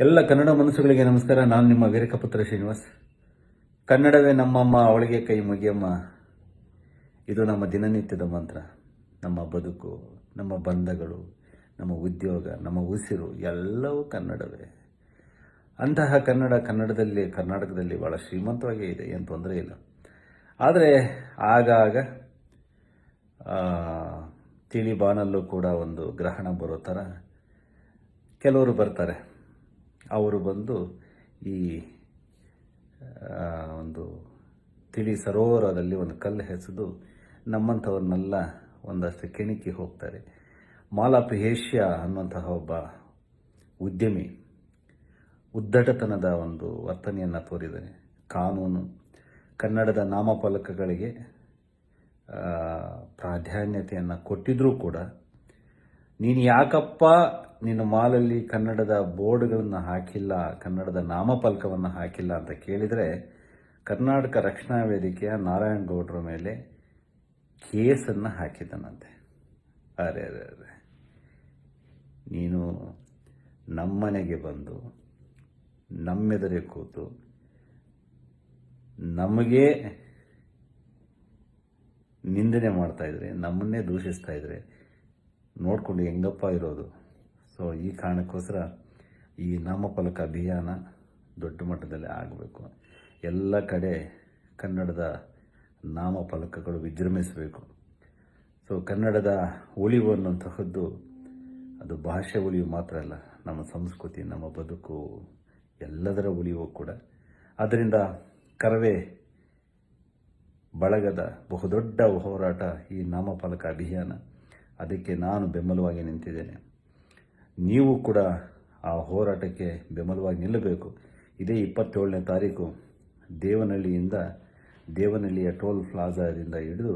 ಎಲ್ಲ ಕನ್ನಡ ಮನಸ್ಸುಗಳಿಗೆ ನಮಸ್ಕಾರ. ನಾನು ನಿಮ್ಮ ವೀರಕಪುತ್ರ ಶ್ರೀನಿವಾಸ್. ಕನ್ನಡವೇ ನಮ್ಮಮ್ಮ, ಅವಳಿಗೆ ಕೈ ಮುಗಿಯಮ್ಮ. ಇದು ನಮ್ಮ ದಿನನಿತ್ಯದ ಮಂತ್ರ. ನಮ್ಮ ಬದುಕು, ನಮ್ಮ ಬಂಧಗಳು, ನಮ್ಮ ಉದ್ಯೋಗ, ನಮ್ಮ ಉಸಿರು, ಎಲ್ಲವೂ ಕನ್ನಡವೇ. ಅಂತಹ ಕನ್ನಡ ಕನ್ನಡದಲ್ಲಿ, ಕರ್ನಾಟಕದಲ್ಲಿ ಭಾಳ ಶ್ರೀಮಂತವಾಗೇ ಇದೆ, ಏನು ತೊಂದರೆ ಇಲ್ಲ. ಆದರೆ ಆಗಾಗ ತಿಳಿ ಬಾನಲ್ಲೂ ಕೂಡ ಒಂದು ಗ್ರಹಣ ಬರೋ ಥರ ಕೆಲವರು ಬರ್ತಾರೆ. ಅವರು ಬಂದು ಈ ಒಂದು ತಿಳಿ ಸರೋವರದಲ್ಲಿ ಒಂದು ಕಲ್ಲು ಹೆಸೆದು ನಮ್ಮಂಥವ್ರನ್ನೆಲ್ಲ ಒಂದಷ್ಟು ಕೆಣಕಿ ಹೋಗ್ತಾರೆ. ಮಾಲಾಪಿ ಹೇಷ್ಯ ಅನ್ನುವಂತಹ ಒಬ್ಬ ಉದ್ಯಮಿ ಉದ್ದಟತನದ ಒಂದು ವರ್ತನೆಯನ್ನು ತೋರಿದ್ದಾನೆ. ಕಾನೂನು, ಕನ್ನಡದ ನಾಮಫಲಕಗಳಿಗೆ ಪ್ರಾಧಾನ್ಯತೆಯನ್ನು ಕೊಟ್ಟಿದ್ರೂ ಕೂಡ ನೀನು ಯಾಕಪ್ಪ ನಿನ್ನ ಮಾಲಲ್ಲಿ ಕನ್ನಡದ ಬೋರ್ಡ್ಗಳನ್ನು ಹಾಕಿಲ್ಲ, ಕನ್ನಡದ ನಾಮಫಲಕವನ್ನು ಹಾಕಿಲ್ಲ ಅಂತ ಕೇಳಿದರೆ ಕರ್ನಾಟಕ ರಕ್ಷಣಾ ವೇದಿಕೆಯ ನಾರಾಯಣ ಗೌಡರ ಮೇಲೆ ಕೇಸನ್ನು ಹಾಕಿದ್ದನಂತೆ ಅರೆ ಅರೆ ಅರೆ. ನೀನು ನಮ್ಮನೆಗೆ ಬಂದು, ನಮ್ಮೆದುರೇ ಕೂತು, ನಮಗೆ ನಿಂದನೆ ಮಾಡ್ತಾಯಿದ್ರೆ ನಮ್ಮನ್ನೇ ದೂಷಿಸ್ತಾ ಇದ್ರೆ ನೋಡಿಕೊಂಡು ಹೆಂಗಪ್ಪ ಇರೋದು? ಸೊ ಈ ಕಾರಣಕ್ಕೋಸ್ಕರ ಈ ನಾಮಫಲಕ ಅಭಿಯಾನ ದೊಡ್ಡ ಮಟ್ಟದಲ್ಲಿ ಆಗಬೇಕು. ಎಲ್ಲ ಕಡೆ ಕನ್ನಡದ ನಾಮಫಲಕಗಳು ವಿಜೃಂಭಿಸಬೇಕು. ಸೊ ಕನ್ನಡದ ಉಳಿವು ಅನ್ನುವಂತಹದ್ದು ಅದು ಭಾಷೆ ಉಳಿವು ಮಾತ್ರ ಅಲ್ಲ, ನಮ್ಮ ಸಂಸ್ಕೃತಿ, ನಮ್ಮ ಬದುಕು, ಎಲ್ಲದರ ಉಳಿವು ಕೂಡ. ಅದರಿಂದ ಕರವೇ ಬಳಗದ ಬಹುದೊಡ್ಡ ಹೋರಾಟ ಈ ನಾಮಫಲಕ ಅಭಿಯಾನ. ಅದಕ್ಕೆ ನಾನು ಬೆಂಬಲವಾಗಿ ನಿಂತಿದ್ದೇನೆ. ನೀವು ಕೂಡ ಆ ಹೋರಾಟಕ್ಕೆ ಬೆಂಬಲವಾಗಿ ನಿಲ್ಲಬೇಕು. ಇದೇ ಇಪ್ಪತ್ತೇಳನೇ ತಾರೀಕು ದೇವನಹಳ್ಳಿಯಿಂದ ದೇವನಹಳ್ಳಿಯ ಟೋಲ್ ಪ್ಲಾಜಾದಿಂದ ಹಿಡಿದು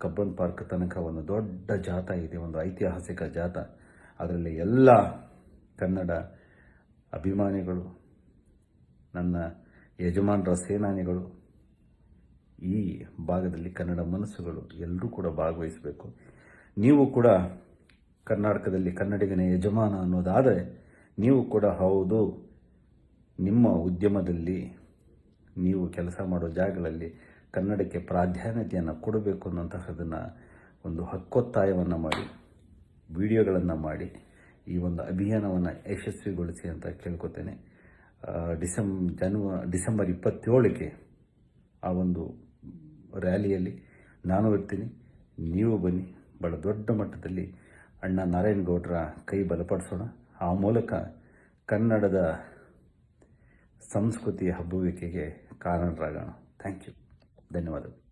ಕಬ್ಬನ್ ಪಾರ್ಕ್ ತನಕ ಒಂದು ದೊಡ್ಡ ಜಾಥಾ ಇದೆ, ಒಂದು ಐತಿಹಾಸಿಕ ಜಾಥಾ ಅದರಲ್ಲಿ ಎಲ್ಲ ಕನ್ನಡ ಅಭಿಮಾನಿಗಳು, ನನ್ನ ಯಜಮಾನರ ಸೇನಾನಿಗಳು, ಈ ಭಾಗದಲ್ಲಿ ಕನ್ನಡ ಮನಸ್ಸುಗಳು ಎಲ್ಲರೂ ಕೂಡ ಭಾಗವಹಿಸಬೇಕು. ನೀವು ಕೂಡ ಕರ್ನಾಟಕದಲ್ಲಿ ಕನ್ನಡಿಗನ ಯಜಮಾನ ಅನ್ನೋದಾದರೆ ನೀವು ಕೂಡ ಹೌದು. ನಿಮ್ಮ ಉದ್ಯಮದಲ್ಲಿ ನೀವು ಕೆಲಸ ಮಾಡೋ ಜಾಗಗಳಲ್ಲಿ ಕನ್ನಡಕ್ಕೆ ಪ್ರಾಧಾನ್ಯತೆಯನ್ನು ಕೊಡಬೇಕು ಅನ್ನೋಂತಹದನ್ನು ಒಂದು ಹಕ್ಕೊತ್ತಾಯವನ್ನು ಮಾಡಿ, ವಿಡಿಯೋಗಳನ್ನು ಮಾಡಿ, ಈ ಒಂದು ಅಭಿಯಾನವನ್ನು ಯಶಸ್ವಿಗೊಳಿಸಿ ಅಂತ ಕೇಳ್ಕೊತೇನೆ. ಡಿಸೆಂಬ್ ಡಿಸೆಂ ಜನ್ವ ಡಿಸೆಂಬರ್ ಇಪ್ಪತ್ತೇಳಕ್ಕೆ ಆ ಒಂದು ರ್ಯಾಲಿಯಲ್ಲಿ ನಾನು ಇರ್ತೀನಿ. ನೀವು ಬನ್ನಿ. ಭಾಳ ದೊಡ್ಡ ಮಟ್ಟದಲ್ಲಿ ಅಣ್ಣ ನಾರಾಯಣ ಗೌಡರ ಕೈ ಬಲಪಡಿಸೋಣ. ಆ ಮೂಲಕ ಕನ್ನಡದ ಸಂಸ್ಕೃತಿಯ ಹಬ್ಬುವಿಕೆಗೆ ಕಾರಣರಾಗೋಣ. ಥ್ಯಾಂಕ್ ಯು ಧನ್ಯವಾದಗಳು.